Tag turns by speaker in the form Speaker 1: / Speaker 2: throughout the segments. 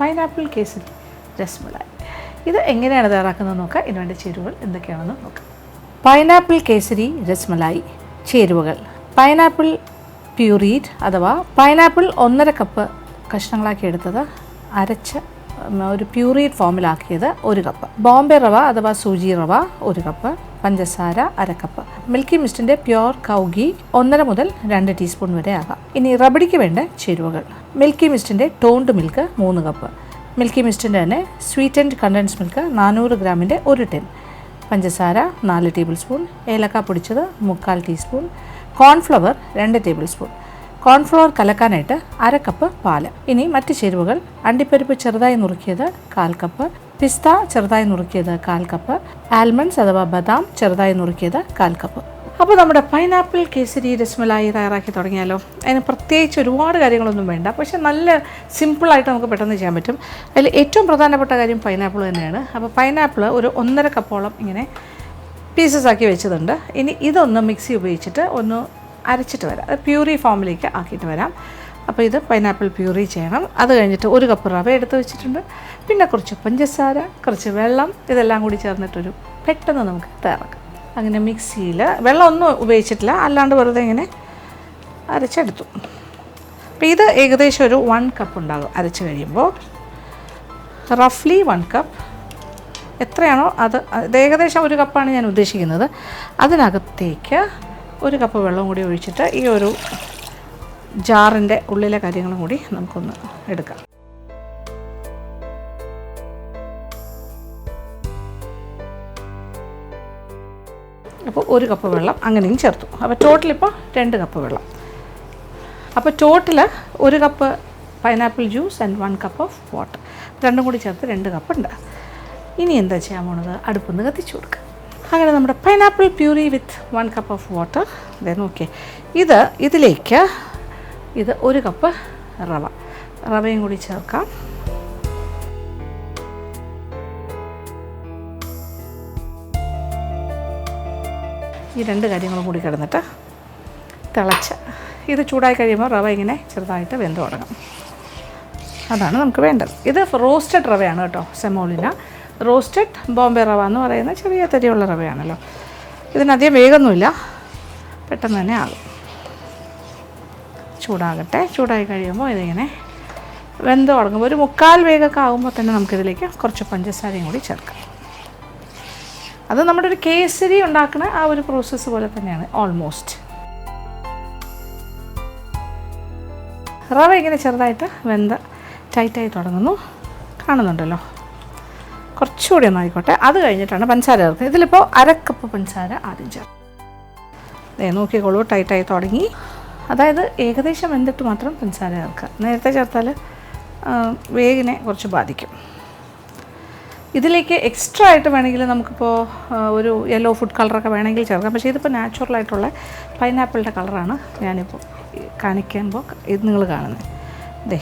Speaker 1: Pineapple kesari rasmalai. ഇത് എങ്ങനെയാണ് തയ്യാറാക്കുന്നത് നോക്കാം. ഇതിന് വേണ്ട ചേരുവകൾ എന്തൊക്കെയാണെന്ന് നോക്കാം. പൈനാപ്പിൾ കേസരി രസ്മലായി. ചേരുവകൾ. പൈനാപ്പിൾ പ്യൂറീറ്റ് അഥവാ പൈനാപ്പിൾ ഒന്നര കപ്പ് കഷ്ണങ്ങളാക്കി എടുത്തത് അരച്ച് ഒരു പ്യൂറീറ്റ് ഫോമിലാക്കിയത് ഒരു കപ്പ്. ബോംബെ റവ അഥവാ സൂചി റവ ഒരു കപ്പ്. പഞ്ചസാര അരക്കപ്പ് കപ്പ് മിൽക്കി മിസ്റ്റിന്റെ പ്യോർ കൗഗി ഒന്നര മുതൽ രണ്ട് ടീസ്പൂൺ വരെ ആകാം. ഇനി റബഡിക്ക് വേണ്ട ചേരുവകൾ. മിൽക്കി മിസ്റ്റിന്റെ ടോണ്ട് മിൽക്ക് മൂന്ന് കപ്പ് മിൽക്കി മിസ്റ്റിന്റെ തന്നെ സ്വീറ്റ് ആൻഡ് കണ്ടൻസ് മിൽക്ക് നാനൂറ് ഗ്രാമിന്റെ ഒരു ടെൻ പഞ്ചസാര നാല് ടേബിൾ സ്പൂൺ ഏലക്ക പൊടിച്ചത് മുക്കാൽ ടീസ്പൂൺ കോൺഫ്ലവർ രണ്ട് ടേബിൾ സ്പൂൺ കോൺഫ്ലവർ കലക്കാനായിട്ട് അര കപ്പ് പാൽ. ഇനി മറ്റ് ചേരുവകൾ. അണ്ടിപ്പരിപ്പ് ചെറുതായി നുറുക്കിയത് കാൽ കപ്പ് പിസ്ത ചെറുതായി നുറുക്കിയത് കാൽ കപ്പ് ആൽമണ്ട്സ് അഥവാ ബദാം ചെറുതായി നുറുക്കിയത് കാൽ കപ്പ് അപ്പോൾ നമ്മുടെ പൈനാപ്പിൾ കേസരി രസ്മലായി തയ്യാറാക്കി തുടങ്ങിയാലോ? അതിന് പ്രത്യേകിച്ച് ഒരുപാട് കാര്യങ്ങളൊന്നും വേണ്ട. പക്ഷെ നല്ല സിമ്പിളായിട്ട് നമുക്ക് പെട്ടെന്ന് ചെയ്യാൻ പറ്റും. അതിൽ ഏറ്റവും പ്രധാനപ്പെട്ട കാര്യം പൈനാപ്പിൾ തന്നെയാണ്. അപ്പോൾ പൈനാപ്പിൾ ഒരു ഒന്നര കപ്പോളം ഇങ്ങനെ പീസസ് ആക്കി വെച്ചതുണ്ട്. ഇനി ഇതൊന്ന് മിക്സി ഉപയോഗിച്ചിട്ട് ഒന്ന് അരച്ചിട്ട് വരാം. അത് പ്യൂറി ഫോമിലേക്ക് ആക്കിയിട്ട് വരാം. അപ്പോൾ ഇത് പൈനാപ്പിൾ പ്യൂറി ചെയ്യണം. അത് കഴിഞ്ഞിട്ട് ഒരു കപ്പ് റവ എടുത്ത് വെച്ചിട്ടുണ്ട്. പിന്നെ കുറച്ച് പഞ്ചസാര കുറച്ച് വെള്ളം ഇതെല്ലാം കൂടി ചേർന്നിട്ടൊരു പെട്ടെന്ന് നമുക്ക് തയ്യാറാക്കാം. അങ്ങനെ മിക്സിയിൽ വെള്ളമൊന്നും ഉപയോഗിച്ചിട്ടില്ല. അല്ലാണ്ട് വെറുതെ ഇങ്ങനെ അരച്ചെടുത്തു. അപ്പോൾ ഇത് ഏകദേശം ഒരു വൺ കപ്പ് ഉണ്ടാകും അരച്ച് കഴിയുമ്പോൾ. റഫ്ലി വൺ കപ്പ് എത്രയാണോ അത് ഇത് ഏകദേശം ഒരു കപ്പാണ് ഞാൻ ഉദ്ദേശിക്കുന്നത്. അതിനകത്തേക്ക് ഒരു കപ്പ് വെള്ളം കൂടി ഒഴിച്ചിട്ട് ഈ ഒരു ജാറിന്റെ ഉള്ളിലെ കാര്യങ്ങളും കൂടി നമുക്കൊന്ന് എടുക്കാം. അപ്പോൾ ഒരു കപ്പ് വെള്ളം അങ്ങനെയും ചേർത്തു. അപ്പോൾ ടോട്ടൽ ഇപ്പോൾ രണ്ട് കപ്പ് വെള്ളം. അപ്പോൾ ടോട്ടൽ ഒരു cup pineapple juice and one cup of water രണ്ടും കൂടി ചേർത്ത് രണ്ട് കപ്പ് ഉണ്ട്. ഇനി എന്താ ചെയ്യാൻ പോണത്? അടുപ്പൊന്ന് കത്തിച്ചു കൊടുക്കുക അങ്ങനെ നമ്മുടെ pineapple puree with one cup of water then നോക്കിയേ. ഇത് ഇതിലേക്ക് ഇത് ഒരു കപ്പ് റവ. റവയും കൂടി ചേർക്കാം. ഈ രണ്ട് കാര്യങ്ങളും കൂടി കിടന്നിട്ട് തിളച്ച്. ഇത് ചൂടായി കഴിയുമ്പോൾ റവ ഇങ്ങനെ ചെറുതായിട്ട് വെന്ത് തുടങ്ങും. അതാണ് നമുക്ക് വേണ്ടത്. ഇത് റോസ്റ്റഡ് റവയാണ് കേട്ടോ സെമോളിന റോസ്റ്റഡ് ബോംബെ റവ എന്ന് പറയുന്ന ചെറിയ തരിയുള്ള റവയാണല്ലോ. ഇതിനധികം വേഗമൊന്നുമില്ല പെട്ടെന്ന് തന്നെ ആകും. ചൂടാകട്ടെ. ചൂടായി കഴിയുമ്പോൾ ഇതിങ്ങനെ വെന്ത് തുടങ്ങുമ്പോൾ ഒരു മുക്കാൽ വേഗമൊക്കെ ആകുമ്പോൾ തന്നെ നമുക്കിതിലേക്ക് കുറച്ച് പഞ്ചസാരയും കൂടി ചേർക്കാം. അത് നമ്മുടെ ഒരു കേസരി ഉണ്ടാക്കുന്ന ആ ഒരു പ്രോസസ്സ് പോലെ തന്നെയാണ് ഓൾമോസ്റ്റ് റവ ഇങ്ങനെ ചെറുതായിട്ട് വെന്ത് ടൈറ്റായി തുടങ്ങുന്നു. കാണുന്നുണ്ടല്ലോ. കുറച്ചുകൂടി ഒന്ന് ആയിക്കോട്ടെ അത് കഴിഞ്ഞിട്ടാണ് പഞ്ചസാര ചേർക്കുന്നത് ഇതിലിപ്പോൾ അരക്കപ്പ് പഞ്ചസാര ആദ്യം ചേർക്കും. നോക്കിക്കോളൂ ടൈറ്റായി തുടങ്ങി. അതായത് ഏകദേശം വെന്തിട്ട് മാത്രം പഞ്ചസാര ചേർക്കുക. നേരത്തെ ചേർത്താൽ വേഗിനെ കുറച്ച് ബാധിക്കും. ഇതിലേക്ക് എക്സ്ട്രാ ആയിട്ട് വേണമെങ്കിൽ നമുക്കിപ്പോൾ ഒരു യെല്ലോ ഫുഡ് കളറൊക്കെ വേണമെങ്കിൽ ചേർക്കാം. പക്ഷേ ഇതിപ്പോൾ നാച്ചുറലായിട്ടുള്ള പൈനാപ്പിളിന്റെ കളറാണ് ഞാനിപ്പോൾ കാണിക്കുമ്പോൾ ഇത് നിങ്ങൾ കാണുന്നത്. ദേ.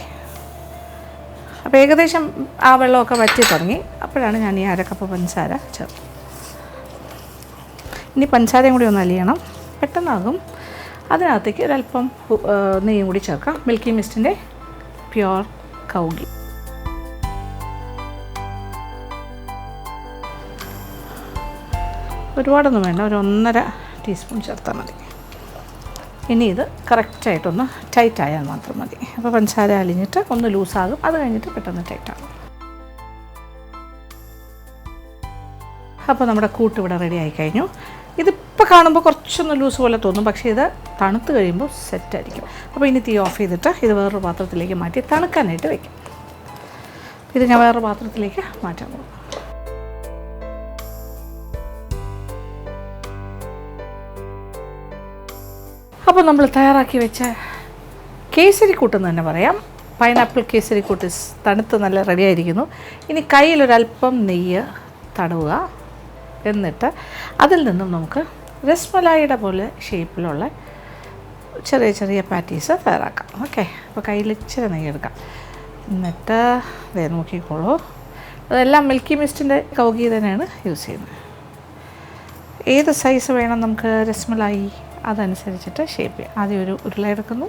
Speaker 1: അപ്പോൾ ഏകദേശം ആ വെള്ളമൊക്കെ വറ്റി തുടങ്ങി. അപ്പോഴാണ് ഞാൻ ഈ അരക്കപ്പ് പഞ്ചസാര ചേർത്തത്. ഇനി പഞ്ചസാരയും കൂടി ഒന്ന് അലിയണം. പെട്ടെന്നാകും. അതിനകത്തേക്ക് ഒരല്പം നെയ്യും കൂടി ചേർക്കാം. മിൽക്കി മിസ്റ്റിന്റെ പ്യുവർ കൗഗി ഒരുപാടൊന്നും വേണ്ട. ഒരു ഒന്നര ടീസ്പൂൺ ചേർത്താൽ മതി. ഇനി ഇത് കറക്റ്റായിട്ടൊന്ന് ടൈറ്റ് ആയാൽ മാത്രം മതി. അപ്പോൾ പഞ്ചസാര അലിഞ്ഞിട്ട് ഒന്ന് ലൂസാകും. അത് കഴിഞ്ഞിട്ട് പെട്ടെന്ന് ടൈറ്റാകും അപ്പോൾ നമ്മുടെ കൂട്ട് ഇവിടെ റെഡി ആയി കഴിഞ്ഞു. ഇതിപ്പോൾ കാണുമ്പോൾ കുറച്ചൊന്ന് ലൂസ് പോലെ തോന്നും. പക്ഷേ ഇത് തണുത്ത് കഴിയുമ്പോൾ സെറ്റായിരിക്കും അപ്പോൾ ഇനി തീ ഓഫ് ചെയ്തിട്ട് ഇത് വേറൊരു പാത്രത്തിലേക്ക് മാറ്റി തണുക്കാനായിട്ട് വയ്ക്കും ഇത് ഞാൻ വേറൊരു പാത്രത്തിലേക്ക് മാറ്റാൻ പോകും അപ്പോൾ നമ്മൾ തയ്യാറാക്കി വെച്ച കേസരി കൂട്ടെന്ന് തന്നെ പറയാം. പൈനാപ്പിൾ കേസരി കൂട്ട് തണുത്ത് നല്ല റെഡിയായിരിക്കുന്നു ഇനി കയ്യിലൊരല്പം നെയ്യ് തടവുക. എന്നിട്ട് അതിൽ നിന്നും നമുക്ക് രസ്മലായിയുടെ പോലെ ഷേപ്പിലുള്ള ചെറിയ ചെറിയ പാറ്റീസ് തയ്യാറാക്കാം. ഓക്കെ അപ്പോൾ കയ്യിൽ ഇച്ചിരി നെയ്യ് എടുക്കാം. എന്നിട്ട് വേറെ നോക്കിക്കോളൂ. അതെല്ലാം മിൽക്കി മിസ്റ്റിന്റെ കൗകി തന്നെയാണ് യൂസ് ചെയ്യുന്നത്. ഏത് സൈസ് വേണം നമുക്ക് രസ്മലായി അതനുസരിച്ചിട്ട് ഷേപ്പ് ചെയ്യാം. ആദ്യം ഒരു ഉരുള എടുക്കുന്നു.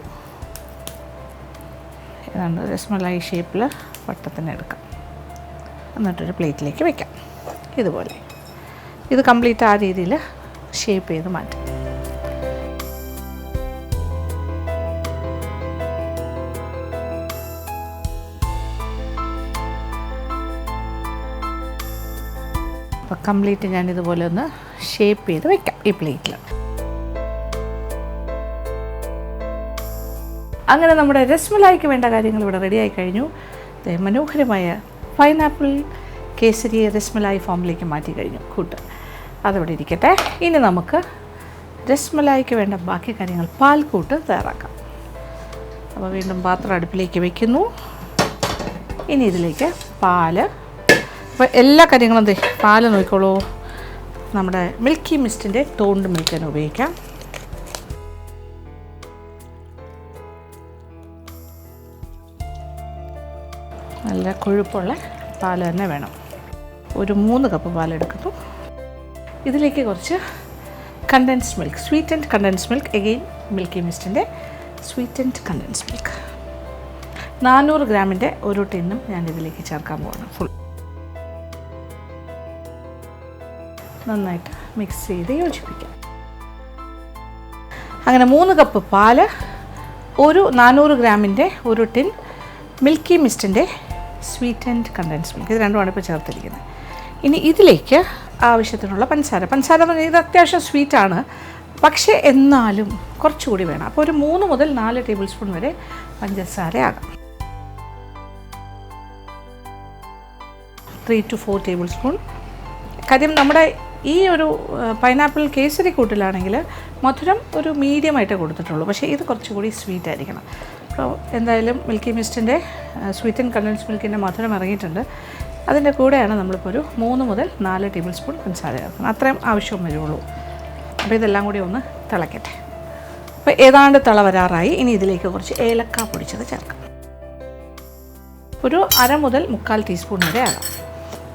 Speaker 1: ഏതാണ്ട് രസ്മലായി ഷേപ്പിൽ വട്ടത്തിന് എടുക്കാം. എന്നിട്ടൊരു പ്ലേറ്റിലേക്ക് വയ്ക്കാം ഇതുപോലെ. ഇത് കംപ്ലീറ്റ് ആ രീതിയിൽ ഷേപ്പ് ചെയ്ത് മാറ്റാം. അപ്പോൾ കംപ്ലീറ്റ് ഞാൻ ഇതുപോലെ ഒന്ന് ഷേപ്പ് ചെയ്ത് വെക്കാം ഈ പ്ലേറ്റിൽ. അങ്ങനെ നമ്മുടെ രസ്മലായിക്ക് വേണ്ട കാര്യങ്ങൾ ഇവിടെ റെഡിയായി കഴിഞ്ഞു. മനോഹരമായ പൈനാപ്പിൾ കേസരിയെ രസ്മലായി ഫോമിലേക്ക് മാറ്റി കഴിഞ്ഞു. കൂട്ട്. അതവിടെ ഇരിക്കട്ടെ. ഇനി നമുക്ക് രസ്മലായിക്ക് വേണ്ട ബാക്കി കാര്യങ്ങൾ പാൽക്കൂട്ട് തയ്യാറാക്കാം. അപ്പോൾ വീണ്ടും പാത്രം അടുപ്പിലേക്ക് വയ്ക്കുന്നു ഇനി ഇതിലേക്ക് പാൽ. അപ്പോൾ എല്ലാ കാര്യങ്ങളും എന്തേ പാൽ നോക്കിക്കോളൂ. നമ്മുടെ മിൽക്കി മിസ്റ്റിന്റെ തോണ്ട് മിൽക്ക് തന്നെ ഉപയോഗിക്കാം. നല്ല കൊഴുപ്പുള്ള പാൽ തന്നെ വേണം. ഒരു മൂന്ന് കപ്പ് പാലെടുക്കുന്നു. ഇതിലേക്ക് കുറച്ച് condensed milk sweet and condensed milk again Milky മിസ്റ്റിന്റെ sweet and condensed milk നാനൂറ് ഗ്രാമിന്റെ ഒരു ടിന്നും ഞാൻ ഇതിലേക്ക് ചേർക്കാൻ പോവാണ്. ഫുൾ നന്നായിട്ട് മിക്സ് ചെയ്ത് യോജിപ്പിക്കാം. അങ്ങനെ മൂന്ന് കപ്പ് പാൽ ഒരു നാനൂറ് ഗ്രാമിന്റെ ഒരു ടിൻ മിൽക്കി മിസ്റ്റിന്റെ സ്വീറ്റ് ആൻഡ് കണ്ടൻസ് മിൽക്ക് ഇത് രണ്ടുമാണ് ഇപ്പോൾ ചേർത്തിരിക്കുന്നത്. ഇനി ഇതിലേക്ക് ആവശ്യത്തിനുള്ള പഞ്ചസാര. പഞ്ചസാര എന്ന് പറഞ്ഞാൽ ഇത് അത്യാവശ്യം സ്വീറ്റാണ് പക്ഷേ എന്നാലും കുറച്ചുകൂടി വേണം. അപ്പോൾ ഒരു മൂന്ന് മുതൽ നാല് ടേബിൾ സ്പൂൺ വരെ പഞ്ചസാര ആകാം. Three to four table spoon കാര്യം നമ്മുടെ ഈ ഒരു പൈനാപ്പിൾ കേസരി കൂട്ടിലാണെങ്കിൽ മധുരം ഒരു മീഡിയമായിട്ട് കൊടുത്തിട്ടുള്ളൂ. പക്ഷേ ഇത് കുറച്ചുകൂടി സ്വീറ്റ് ആയിരിക്കണം. അപ്പോൾ എന്തായാലും മിൽക്കി മിസ്റ്റിന്റെ സ്വീറ്റ് ആൻഡ് കണ്ടൻസ് മിൽക്കിന്റെ മധുരം ഇറങ്ങിയിട്ടുണ്ട്. അതിന്റെ കൂടെയാണ് നമ്മളിപ്പോൾ ഒരു മൂന്ന് മുതൽ നാല് ടേബിൾ സ്പൂൺ പഞ്ചസാര ചേർക്കുന്നത്. അത്രയും ആവശ്യം വരുള്ളൂ. അപ്പോൾ ഇതെല്ലാം കൂടി ഒന്ന് തിളക്കട്ടെ. അപ്പോൾ ഏതാണ്ട് തിള വരാറായി. ഇനി ഇതിലേക്ക് കുറച്ച് ഏലക്ക പൊടിച്ചത് ചേർക്കാം. ഒരു അര മുതൽ മുക്കാൽ ടീസ്പൂൺ വരെ ആകാം.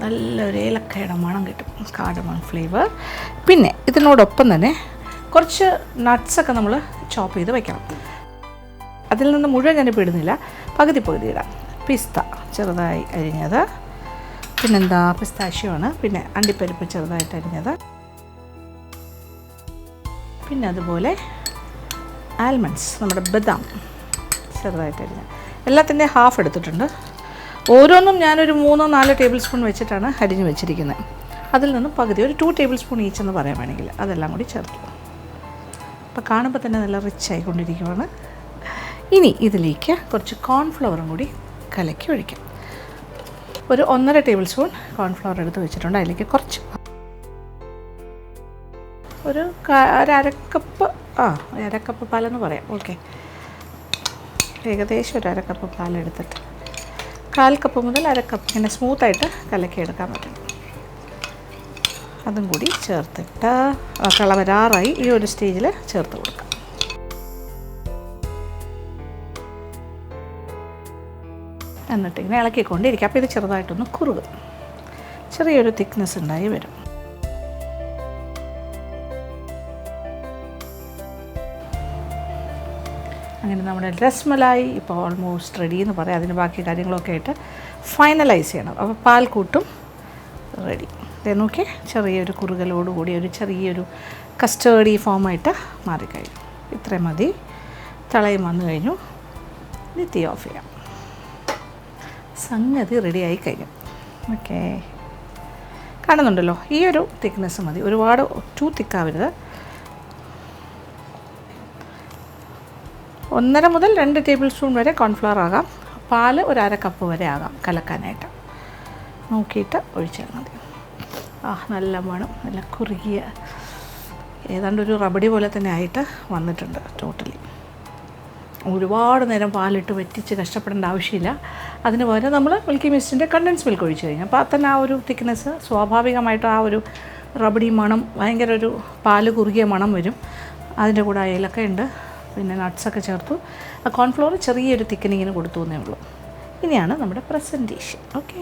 Speaker 1: നല്ലൊരു ഏലക്കയുടെ മണം കിട്ടും. Cardamom flavour. പിന്നെ ഇതിനോടൊപ്പം തന്നെ കുറച്ച് നട്ട്സൊക്കെ നമ്മൾ ചോപ്പ് ചെയ്ത് വയ്ക്കണം അതിൽ നിന്ന് മുഴുവൻ ഞാനിപ്പോൾ ഇടുന്നില്ല. പകുതി പകുതി ഇടാം. പിസ്ത ചെറുതായി അരിഞ്ഞത്. പിന്നെന്താ? പിസ്താഷ്യമാണ് പിന്നെ അണ്ടിപ്പരിപ്പ് ചെറുതായിട്ട് അരിഞ്ഞത്. പിന്നെ അതുപോലെ ആൽമണ്ട്സ് നമ്മുടെ ബദാം ചെറുതായിട്ട് അരിഞ്ഞത്. എല്ലാത്തിന്റെ ഹാഫ് എടുത്തിട്ടുണ്ട്. ഓരോന്നും ഞാനൊരു മൂന്നോ നാലോ ടേബിൾ സ്പൂൺ വെച്ചിട്ടാണ് അരിഞ്ഞ് വെച്ചിരിക്കുന്നത്. അതിൽ നിന്നും പകുതി ഒരു ടു ടേബിൾ സ്പൂൺ ഈച്ച് എന്ന് പറയാൻ വേണമെങ്കിൽ അതെല്ലാം കൂടി ചേർത്തു അപ്പോൾ കാണുമ്പോൾ തന്നെ നല്ല റിച്ച് ആയിക്കൊണ്ടിരിക്കുവാണ്. ഇനി ഇതിലേക്ക് കുറച്ച് കോൺഫ്ലവറും കൂടി കലക്കി ഒഴിക്കാം. ഒരു ഒന്നര ടേബിൾ സ്പൂൺ കോൺഫ്ലവർ എടുത്ത് വെച്ചിട്ടുണ്ട്. അതിലേക്ക് കുറച്ച് ഒരു അരക്കപ്പ് ആ അരക്കപ്പ് പാലെന്ന് പറയാം. ഓക്കെ ഏകദേശം ഒരു അരക്കപ്പ് പാലെടുത്തിട്ട് കാൽ കപ്പ് മുതൽ അരക്കപ്പ് കപ്പ് ഇങ്ങനെ സ്മൂത്തായിട്ട് കലക്കി എടുക്കാൻ പറ്റും. അതും കൂടി ചേർത്തിട്ട് കള വരാറായി ഈ ഒരു സ്റ്റേജിൽ ചേർത്ത് കൊടുക്കാം. എന്നിട്ട് ഇങ്ങനെ ഇളക്കിക്കൊണ്ടിരിക്കുക. അപ്പോൾ ഇത് ചെറുതായിട്ടൊന്ന് കുറുകും. ചെറിയൊരു തിക്നെസ് ഉണ്ടായി വരും. അങ്ങനെ നമ്മുടെ രസ്മലായി ഇപ്പോൾ ഓൾമോസ്റ്റ് റെഡി എന്ന് പറയാം. അതിന് ബാക്കി കാര്യങ്ങളൊക്കെ ആയിട്ട് ഫൈനലൈസ് ചെയ്യണം. അപ്പോൾ പാൽക്കൂട്ടും റെഡി നോക്കിയേ ചെറിയൊരു കുറുകലോടുകൂടി ഒരു ചെറിയൊരു കസ്റ്റേർഡി ഫോമായിട്ട് മാറിക്കഴിഞ്ഞു. ഇത്രയും മതി. തളയും വന്നു കഴിഞ്ഞു. ഇനി തീ ഓഫ് ചെയ്യാം. സംഗതി റെഡിയായി കഴിഞ്ഞു. ഓക്കേ കാണുന്നുണ്ടല്ലോ ഈ ഒരു തിക്നെസ് മതി. ഒരുപാട് ടു തിക്കാവരുത് ഒന്നര മുതൽ രണ്ട് ടേബിൾ സ്പൂൺ വരെ കോൺഫ്ലവർ ആകാം. പാൽ ഒരു അര കപ്പ് വരെ ആകാം കലക്കാനായിട്ട്. നോക്കിയിട്ട് ഒഴിച്ചാൽ മതി. ആ നല്ല മണം നല്ല കുറുകിയ ഏതാണ്ട് ഒരു റബഡി പോലെ തന്നെ ആയിട്ട് വന്നിട്ടുണ്ട് ടോട്ടലി ഒരുപാട് നേരം പാലിട്ട് വറ്റിച്ച് കഷ്ടപ്പെടേണ്ട ആവശ്യമില്ല. അതിന് പകരം നമ്മൾ മിൽക്കി മിസ്റ്റിന്റെ കണ്ടൻസ് മിൽക്ക് ഒഴിച്ച് കഴിഞ്ഞാൽ അപ്പോൾ തന്നെ ആ ഒരു തിക്നെസ് സ്വാഭാവികമായിട്ട് ആ ഒരു റബഡി മണം ഭയങ്കര ഒരു പാൽ കുറുകിയ മണം വരും. അതിന്റെ കൂടെ അയലൊക്കെ ഉണ്ട് പിന്നെ നട്ട്സൊക്കെ ചേർത്തു. ആ കോൺഫ്ലോർ ചെറിയൊരു തിക്കനിങ്ങിന് കൊടുത്തു എന്നേ ഉള്ളൂ. ഇനിയാണ് നമ്മുടെ പ്രസന്റേഷൻ ഓക്കെ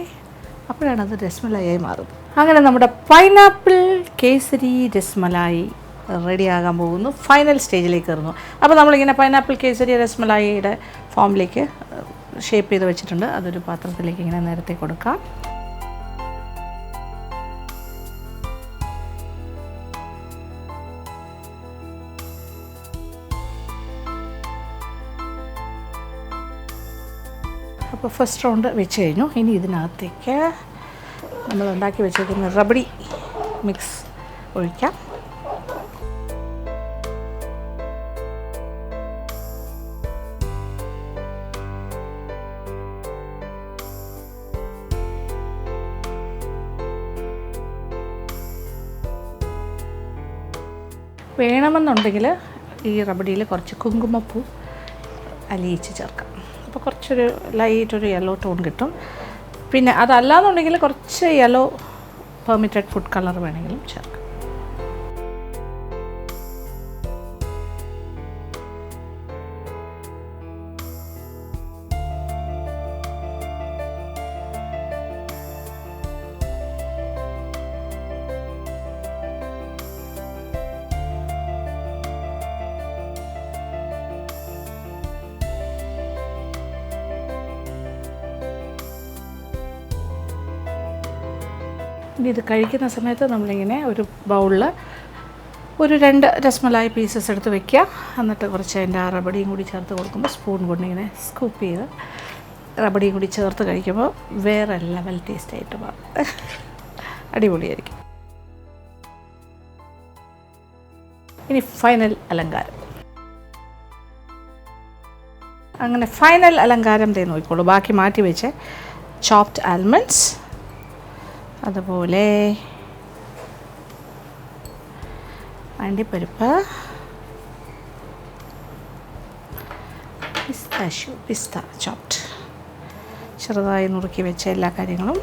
Speaker 1: അപ്പോഴാണ് അത് രസ്മലായി മാറുന്നത്. അങ്ങനെ നമ്മുടെ പൈനാപ്പിൾ കേസരി രസ്മലായി. റെഡിയാകാൻ പോകുന്നു. ഫൈനൽ സ്റ്റേജിലേക്ക് കയറുന്നു. അപ്പോൾ നമ്മളിങ്ങനെ പൈനാപ്പിൾ കേസരി രസ്മലായിയുടെ ഫോമിലേക്ക് ഷേപ്പ് ചെയ്ത് വെച്ചിട്ടുണ്ട്. അതൊരു പാത്രത്തിലേക്ക് ഇങ്ങനെ നേരത്തെ കൊടുക്കാം. അപ്പോൾ ഫസ്റ്റ് റൗണ്ട് വെച്ച് കഴിഞ്ഞു. ഇനി ഇതിനകത്തേക്ക് നമ്മൾ ഉണ്ടാക്കി വെച്ചേക്കുന്ന റബഡി മിക്സ് ഒഴിക്കാം. വേണമെന്നുണ്ടെങ്കിൽ ഈ റബഡിയിൽ കുറച്ച് കുങ്കുമപ്പൂ അലിയിച്ച് ചേർക്കാം. അപ്പോൾ കുറച്ചൊരു ലൈറ്റ് ഒരു യെല്ലോ ടോൺ കിട്ടും. പിന്നെ അതല്ലാന്നുണ്ടെങ്കിൽ കുറച്ച് യെല്ലോ പെർമിറ്റഡ് ഫുഡ് കളർ വേണമെങ്കിലും ചേർക്കാം. ഇനി ഇത് കഴിക്കുന്ന സമയത്ത് നമ്മളിങ്ങനെ ഒരു ബൗളിൽ ഒരു രണ്ട് രസ്മലായ പീസസ് എടുത്ത് വെക്കുക. എന്നിട്ട് കുറച്ച് അതിന്റെ ആ റബഡിയും കൂടി ചേർത്ത് കൊടുക്കുമ്പോൾ സ്പൂൺ കൊണ്ട് ഇങ്ങനെ സ്കൂപ്പ് ചെയ്ത് റബഡിയും കൂടി ചേർത്ത് കഴിക്കുമ്പോൾ വേറെ ലെവൽ ടേസ്റ്റ് ആയിട്ട് മാറും. അടിപൊളിയായിരിക്കും. ഇനി ഫൈനൽ അലങ്കാരം. അങ്ങനെ ഫൈനൽ അലങ്കാരം തേ നോക്കിക്കോളൂ. ബാക്കി മാറ്റി വെച്ച് ചോപ്ഡ് ആൽമണ്ട്സ് അതുപോലെ അണ്ടിപ്പരിപ്പ് പിസ്താഷ്യൂ പിസ്ത ചോപ്റ്റ്. ചെറുതായി നുറുക്കി വെച്ച എല്ലാ കാര്യങ്ങളും.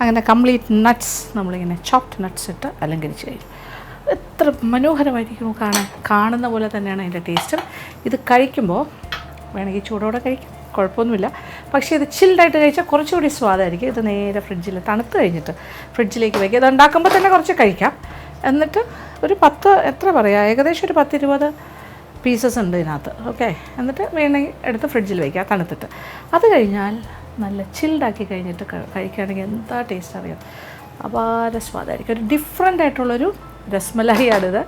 Speaker 1: അങ്ങനെ കംപ്ലീറ്റ് നട്ട്സ് നമ്മളിങ്ങനെ ചോപ്ഡ് നട്ട്സ് ഇട്ട് അലങ്കരിച്ച് കഴിഞ്ഞു എത്ര മനോഹരമായിരിക്കുന്നു കാണാൻ. കാണുന്ന പോലെ തന്നെയാണ് അതിന്റെ ടേസ്റ്റ്. ഇത് കഴിക്കുമ്പോൾ വേണമെങ്കിൽ ചൂടോടെ കഴിക്കാം. കുഴപ്പമൊന്നുമില്ല. പക്ഷേ ഇത് ചിൽഡായിട്ട് കഴിച്ചാൽ കുറച്ചുകൂടി സ്വാദായിരിക്കും. ഇത് നേരെ ഫ്രിഡ്ജിൽ തണുത്ത് കഴിഞ്ഞിട്ട് ഫ്രിഡ്ജിലേക്ക് വയ്ക്കുക ഇത് ഉണ്ടാക്കുമ്പോൾ തന്നെ കുറച്ച് കഴിക്കാം. എന്നിട്ട് ഒരു പത്ത് എത്ര പറയാം? ഏകദേശം ഒരു പത്തിരുപത് പീസസ് ഉണ്ട് ഇതിനകത്ത്. ഓക്കെ? എന്നിട്ട് വേണമെങ്കിൽ എടുത്ത് ഫ്രിഡ്ജിൽ വയ്ക്കുക തണുത്തിട്ട്. അത് കഴിഞ്ഞാൽ നല്ല ചിൽഡാക്കി കഴിഞ്ഞിട്ട് കഴിക്കുകയാണെങ്കിൽ എന്താ ടേസ്റ്റ് അറിയാം. അപാര സ്വാദായിരിക്കും. ഒരു ഡിഫറെന്റ് ആയിട്ടുള്ളൊരു രസ്മലായിയാണിത്.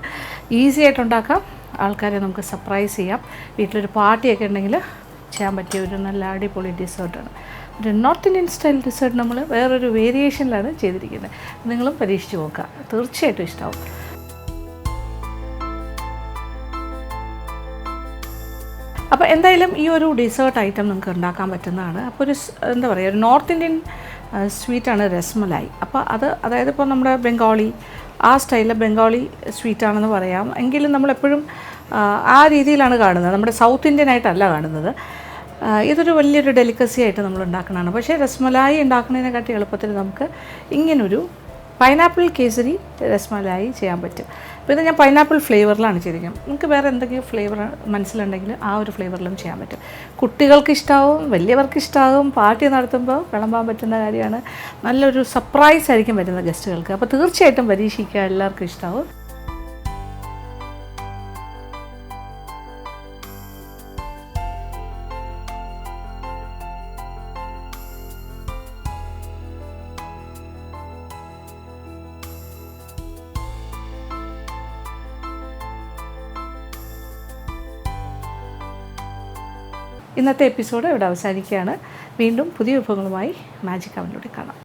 Speaker 1: ഈസി ആയിട്ട് ഉണ്ടാക്കാം ആൾക്കാരെ നമുക്ക് സർപ്രൈസ് ചെയ്യാം. വീട്ടിലൊരു പാർട്ടിയൊക്കെ ഉണ്ടെങ്കിൽ ചെയ്യാൻ പറ്റിയ ഒരു നല്ല അടിപൊളി ഡിസേർട്ടാണ് ഒരു നോർത്ത് ഇന്ത്യൻ സ്റ്റൈൽ ഡിസേർട്ട് നമ്മൾ വേറൊരു വേരിയേഷനിലാണ് ചെയ്തിരിക്കുന്നത്. നിങ്ങളും പരീക്ഷിച്ച് നോക്കുക. തീർച്ചയായിട്ടും ഇഷ്ടമാവും അപ്പോൾ എന്തായാലും ഈ ഒരു ഡെസേർട്ട് ഐറ്റം നമുക്ക് ഉണ്ടാക്കാൻ പറ്റുന്നതാണ്. അപ്പോൾ ഒരു എന്താ പറയുക ഒരു നോർത്ത് ഇന്ത്യൻ സ്വീറ്റാണ് രസ്മലായി. അപ്പോൾ അത് അതായത് ഇപ്പോൾ നമ്മുടെ ബംഗാളി ആ സ്റ്റൈലിൽ ബംഗാളി സ്വീറ്റാണെന്ന് പറയാം. എങ്കിലും നമ്മളെപ്പോഴും ആ, രീതിയിലാണ് കാണുന്നത്. നമ്മുടെ സൗത്ത് ഇന്ത്യൻ ആയിട്ടല്ല കാണുന്നത് ഇതൊരു വലിയൊരു ഡെലിക്കസി ആയിട്ട് നമ്മൾ ഉണ്ടാക്കുന്നതാണ്. പക്ഷേ രസ്മലായി ഉണ്ടാക്കുന്നതിനെക്കാട്ടി എളുപ്പത്തിൽ നമുക്ക് ഇങ്ങനൊരു പൈനാപ്പിൾ കേസരി രസ്മലായി ചെയ്യാൻ പറ്റും. അപ്പോൾ ഇത് ഞാൻ പൈനാപ്പിൾ ഫ്ലേവറിലാണ് ചെയ്തിരിക്കുന്നത്. നിങ്ങൾക്ക് വേറെ എന്തെങ്കിലും ഫ്ലേവർ മനസ്സിലുണ്ടെങ്കിൽ ആ ഒരു ഫ്ലേവറിലും ചെയ്യാൻ പറ്റും. കുട്ടികൾക്ക് ഇഷ്ടമാവും വലിയവർക്ക് ഇഷ്ടമാവും പാർട്ടി നടത്തുമ്പോൾ വിളമ്പാൻ പറ്റുന്ന കാര്യമാണ്. നല്ലൊരു സർപ്രൈസ് ആയിരിക്കും വരുന്ന ഗസ്റ്റുകൾക്ക് അപ്പോൾ തീർച്ചയായിട്ടും പരീക്ഷിക്കുക എല്ലാവർക്കും ഇഷ്ടമാവും ഇന്നത്തെ എപ്പിസോഡ് ഇവിടെ അവസാനിക്കുകയാണ്. വീണ്ടും പുതിയ വിഭവങ്ങളുമായി മാജിക് അവനിലൂടെ കാണാം.